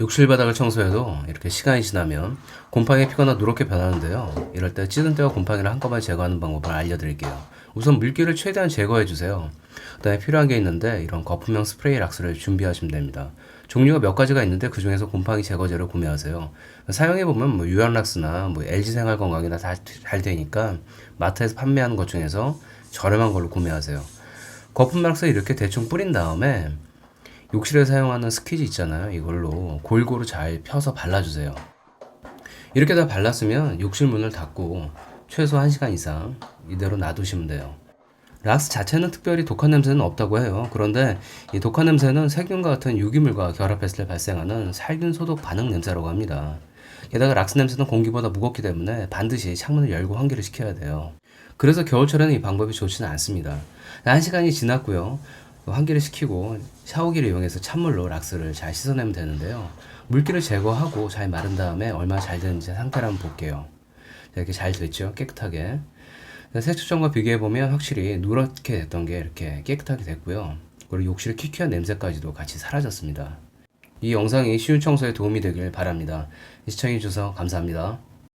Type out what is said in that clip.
욕실 바닥을 청소해도 이렇게 시간이 지나면 곰팡이 피거나 누렇게 변하는데요. 이럴 때 찌든 때와 곰팡이를 한꺼번에 제거하는 방법을 알려드릴게요. 우선 물기를 최대한 제거해 주세요. 그 다음에 필요한 게 있는데 이런 거품형 스프레이 락스를 준비하시면 됩니다. 종류가 몇 가지가 있는데 그 중에서 곰팡이 제거제를 구매하세요. 사용해 보면 뭐 유한 락스나 뭐 LG 생활 건강이나 다 잘 되니까 마트에서 판매하는 것 중에서 저렴한 걸로 구매하세요. 거품 락스 이렇게 대충 뿌린 다음에 욕실에 사용하는 스퀴즈 있잖아요. 이걸로 골고루 잘 펴서 발라주세요. 이렇게 다 발랐으면 욕실 문을 닫고 최소 1시간 이상 이대로 놔두시면 돼요. 락스 자체는 특별히 독한 냄새는 없다고 해요. 그런데 이 독한 냄새는 세균과 같은 유기물과 결합했을 때 발생하는 살균 소독 반응 냄새라고 합니다. 게다가 락스 냄새는 공기보다 무겁기 때문에 반드시 창문을 열고 환기를 시켜야 돼요. 그래서 겨울철에는 이 방법이 좋지는 않습니다. 한 시간이 지났고요. 환기를 시키고 샤워기를 이용해서 찬물로 락스를 잘 씻어내면 되는데요. 물기를 제거하고 잘 마른 다음에 얼마나 잘 되는지 상태를 한번 볼게요. 자, 이렇게 잘 됐죠? 깨끗하게. 세척 전과 비교해 보면 확실히 누렇게 됐던 게 이렇게 깨끗하게 됐고요. 그리고 욕실의 키키한 냄새까지도 같이 사라졌습니다. 이 영상이 쉬운 청소에 도움이 되길 바랍니다. 시청해 주셔서 감사합니다.